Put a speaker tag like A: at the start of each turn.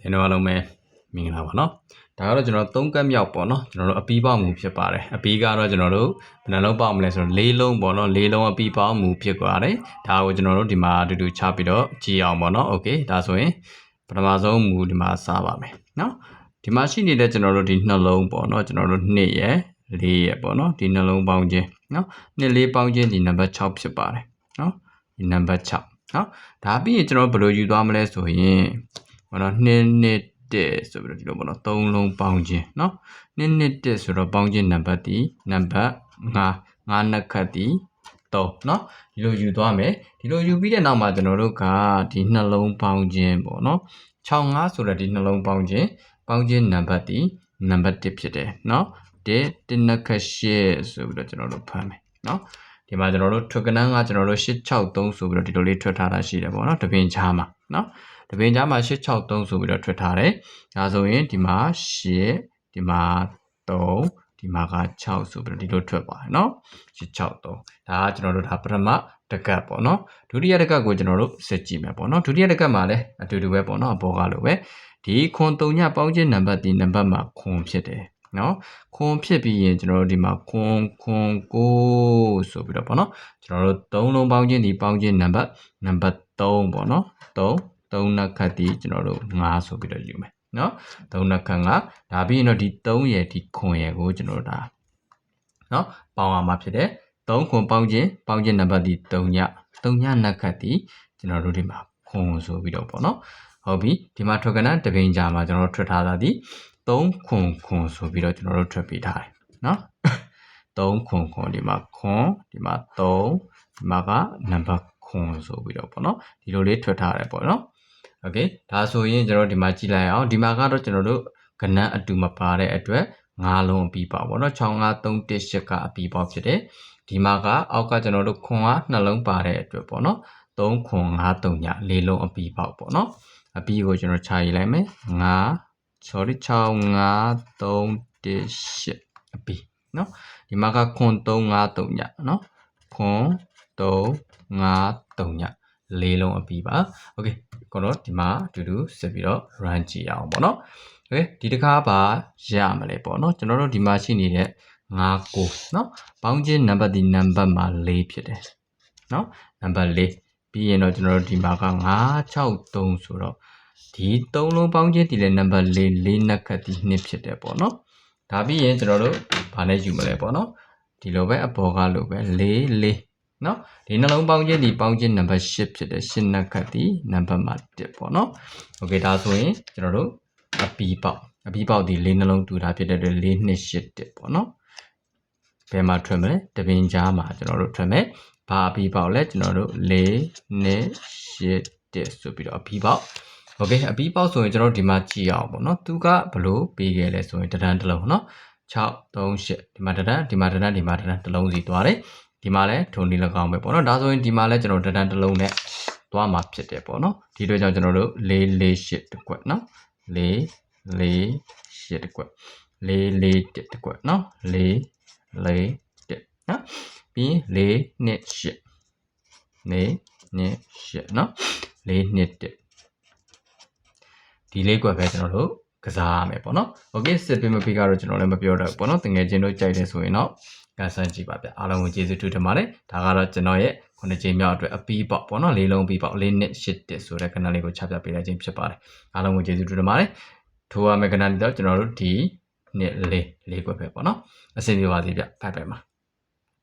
A: တင်တော့အားလုံးပဲမင်္ဂလာပါเนาะဒါကတော့ကျွန်တော်သုံးကတ်မြောက်ပေါ့เนาะကျွန်တော်တို့အပီးပေါက်မှုဖြစ်ပါတယ်အပီးကတော့ကျွန်တော်တို့ဘယ်နှလုံးပေါက်မလဲဆိုတော့လေးလုံးပေါ့เนาะလေးလုံးအပီးပေါက်မှုဖြစ်သွားတယ်ဒါကိုကျွန်တော်တို့ဒီမှာအတူတူချပြီးတော့ကြည့်အောင်ပေါ့เนาะโอเคဒါဆိုရင်ပထမဆုံးမူဒီမှာစားပါမယ်เนาะဒီမှာရှိနေတဲ့ကျွန်တော်တို့ဒီနှလုံးပေါ့เนาะကျွန်တော်တို့2ရယ်4ရယ်ပေါ့เนาะဒီနှလုံးပေါင်းခြင်းเนาะ2လေးပေါင်းခြင်းဒီနံပါတ်6ဖြစ်ပါတယ်เนาะဒီနံပါတ်6เนาะဒါပြီးရင်ကျွန်တော်တို့ဘယ်လိုယူသွားမလဲဆိုရင် ဟောတော့2နှစ်တက်ဆိုပြီးတော့ဒီလိုပေါ့နော်သုံးလုံးပေါင်းခြင်းเนาะ2နှစ်တက်ဆိုတော့ပေါင်းခြင်းနံပါတ်ဒီနံပါတ်5 5နှစ်ခတ်ဒီ3เนาะဒီလိုယူသွားမယ်ဒီလိုယူပြီးတဲ့နောက်မှာကျွန်တော်တို့ကဒီနှလုံးပေါင်းခြင်းပေါ့နော်65ဆိုတော့ဒီနှလုံးပေါင်းခြင်းပေါင်းခြင်းနံပါတ်ဒီနံပါတ်1ဖြစ်တယ်เนาะ1 1နှစ်ခတ်8ဆိုပြီးတော့ကျွန်တော်တို့ဖမ်းမယ်เนาะဒီမှာကျွန်တော်တို့ထွက်ကနန်းကကျွန်တော်တို့863ဆိုပြီးတော့ဒီလိုလေးထွက်ထားတာရှိတယ်ပေါ့နော်တပင်ချားမှာเนาะ တပင်ချားမှာ863ဆိုပြီးတော့ထွက်ထားတယ်ဒါဆိုရင်ဒီမှာ8ဒီမှာ3ဒီမှာက6ဆိုပြီးတော့ဒီလိုထွက်ပါတယ်เนาะ863ဒါကကျွန်တော်တို့ဒါပထမတကတ်ပေါ့နော်ဒုတိယတကတ်ကိုကျွန်တော်တို့စစ်ကြည့်မယ်ပေါ့နော်ဒုတိယတကတ်မှာလည်းအတူတူပဲပေါ့နော်အပေါ်ကလိုပဲဒီခွန်3ညပေါင်းခြင်းနံပါတ်ဒီနံပါတ်မှာခွန်ဖြစ်တယ်နော်ခွန်ဖြစ်ပြီးရင်ကျွန်တော်တို့ဒီမှာခွန်ခွန်ကိုဆိုပြီးတော့ပေါ့နော်ကျွန်တော်တို့သုံးလုံးပေါင်းခြင်းဒီပေါင်းခြင်းနံပါတ်နံပါတ်3ပေါ့နော်3 3နှက်ခတ်ဒီကျွန်တော်တို့5ဆိုပြီးတော့ယူမယ်နော်3နှက်ခတ်5ဒါပြီးရင်တော့ဒီ3ရဲ့ဒီခွန်ရဲ့ကိုကျွန်တော်တို့ဒါနော်ပေါင်းရမှာဖြစ်တယ်3ခွန်ပေါင်းခြင်းပေါင်းခြင်းနံပါတ်ဒီ3ည3ညနှက်ခတ်ဒီကျွန်တော်တို့ဒီမှာခွန်ဆိုပြီးတော့ပေါ့နော်ဟုတ်ပြီဒီမှာထွက်ကနတပင်ကြာမှာကျွန်တော်တို့ထွက်ထားတာဒီ3ခွန်ခွန်ဆိုပြီးတော့ကျွန်တော်တို့ထွက်ပေးထားတယ်နော်3ခွန်ခွန်ဒီမှာခွန်ဒီမှာ3ဒီမှာကနံပါတ်ခွန်ဆိုပြီးတော့ပေါ့နော်ဒီလိုလေးထွက်ထားတယ်ပေါ့နော် โอเคဒါဆိုရင်ကျွန်တော်ဒီမှာကြည့်လိုက်အောင်ဒီမှာကတော့ကျွန်တော်တို့ကဏ္ဍအတူမပါတဲ့အတွက်၅လုံးအပြီးပါပေါ့နော်6 5 3 1 8ကအပြီးပေါက်ဖြစ်တယ်ဒီမှာကအောက်ကကျွန်တော်တို့ခွန်ကနှလုံးပါတဲ့အတွက်ပေါ့နော်3ခွန်5 3ည၄လုံးအပြီးပေါက်ပေါ့နော်အပြီးကိုကျွန်တော်ခြာရေးလိုက်မယ်5 sorry 6 5 3 1 8အပြီးနော်ဒီမှာကခွန်3 5 3ညနော်ခွန်3 5 3ညလေးလုံးအပြီးပါโอเค ကိုတော့ဒီမှာအတူတူဆက်ပြီးတော့ run ကြည့်အောင်ပေါ့နော်โอเคဒီတစ်ခါပါရမလဲပေါ့နော်ကျွန်တော်တို့ဒီမှာရှိနေတဲ့5 9เนาะပေါင်းခြင်းနံပါတ်ဒီနံပါတ်မှာ4ဖြစ်တယ်เนาะနံပါတ်4ပြီးရင်တော့ကျွန်တော်တို့ဒီမှာက963ဆိုတော့ဒီ3လုံးပေါင်းခြင်းဒီလည်းနံပါတ်4 4နှက်ခတ်ဒီ2ဖြစ်တယ်ပေါ့နော်ဒါပြီးရင်ကျွန်တော်တို့ဘာနဲ့ယူမလဲပေါ့နော်ဒီလိုပဲအပေါ်ကလိုပဲ4 4 နော်ဒီနှလုံးပေါင်းခြင်းဒီပေါင်းခြင်းနံပါတ်8ဖြစ်တယ်8နှက်ခတ်ဒီနံပါတ်မှာ1ပေါ့နော်โอเคဒါဆိုရင်ကျွန်တော်တို့အပီးပေါက်အပီးပေါက်ဒီ၄နှလုံးတူတာဖြစ်တဲ့အတွက်4 2 8 1ပေါ့နော်ဘယ်မှာထွက်မလဲတပင်ကြားမှာကျွန်တော်တို့ထွက်မယ်ဘာအပီးပေါက်လဲကျွန်တော်တို့4 2 8 1ဆိုပြီးတော့အပီးပေါက်โอเคအပီးပေါက်ဆိုရင်ကျွန်တော်ဒီမှာကြည့်အောင်ပေါ့နော်သူကဘလို့ပေးခဲ့လဲဆိုရင်တဒန်းတစ်လုံးနော်6 3 8ဒီမှာတဒန်းဒီမှာတဒန်းဒီမှာတဒန်းတစ်လုံးစီသွားတယ် ဒီမှာလည်းထုံနေ၎င်းပဲပေါ့နော်ဒါဆိုရင်ဒီမှာလည်းကျွန်တော်တဒန်းတစ်လုံးနဲ့သွားမှာဖြစ်တယ်ပေါ့နော်ဒီအတွက်ကြောင့်ကျွန်တော်တို့4 4 8တကွက်နော်4 4 8တကွက်4 4 1တကွက်နော်4 4 1နော်ပြီး4 2 8 4 2 8နော်4 2 1ဒီလေးကွက်ပဲကျွန်တော်တို့ကစားရမယ်ပေါ့နော်။ Okay စစ်ပေးမပေးကတော့ကျွန်တော်လည်းမပြောတော့ဘူးပေါ့နော်။တငယ်ချင်းတို့ကြိုက်တယ်ဆိုရင်တော့ ကန်ဆန်းကြည့်ပါဗျ။အားလုံးကိုကျေးဇူးတင်ပါတယ်။ဒါကတော့ကျွန်တော်ရဲ့ခုနှစ်ချိန်မြောက်အတွက်အပီးပေါ့ပေါ့နော်။လေးလုံးပီးပေါ့လေးနှစ်ရှစ်တစ်ဆိုတဲ့ကဏ္ဍလေးကိုချပြပေးလိုက်ခြင်းဖြစ်ပါတယ်။အားလုံးကိုကျေးဇူးတင်ပါတယ်။ထိုးရမယ့်ကဏ္ဍလေးတော့ကျွန်တော်တို့ဒီနှစ်လေးလေးကွက်ပဲပေါ့နော်။အဆင်ပြေပါစေဗျ။ဘိုင်ဘိုင်ပါ။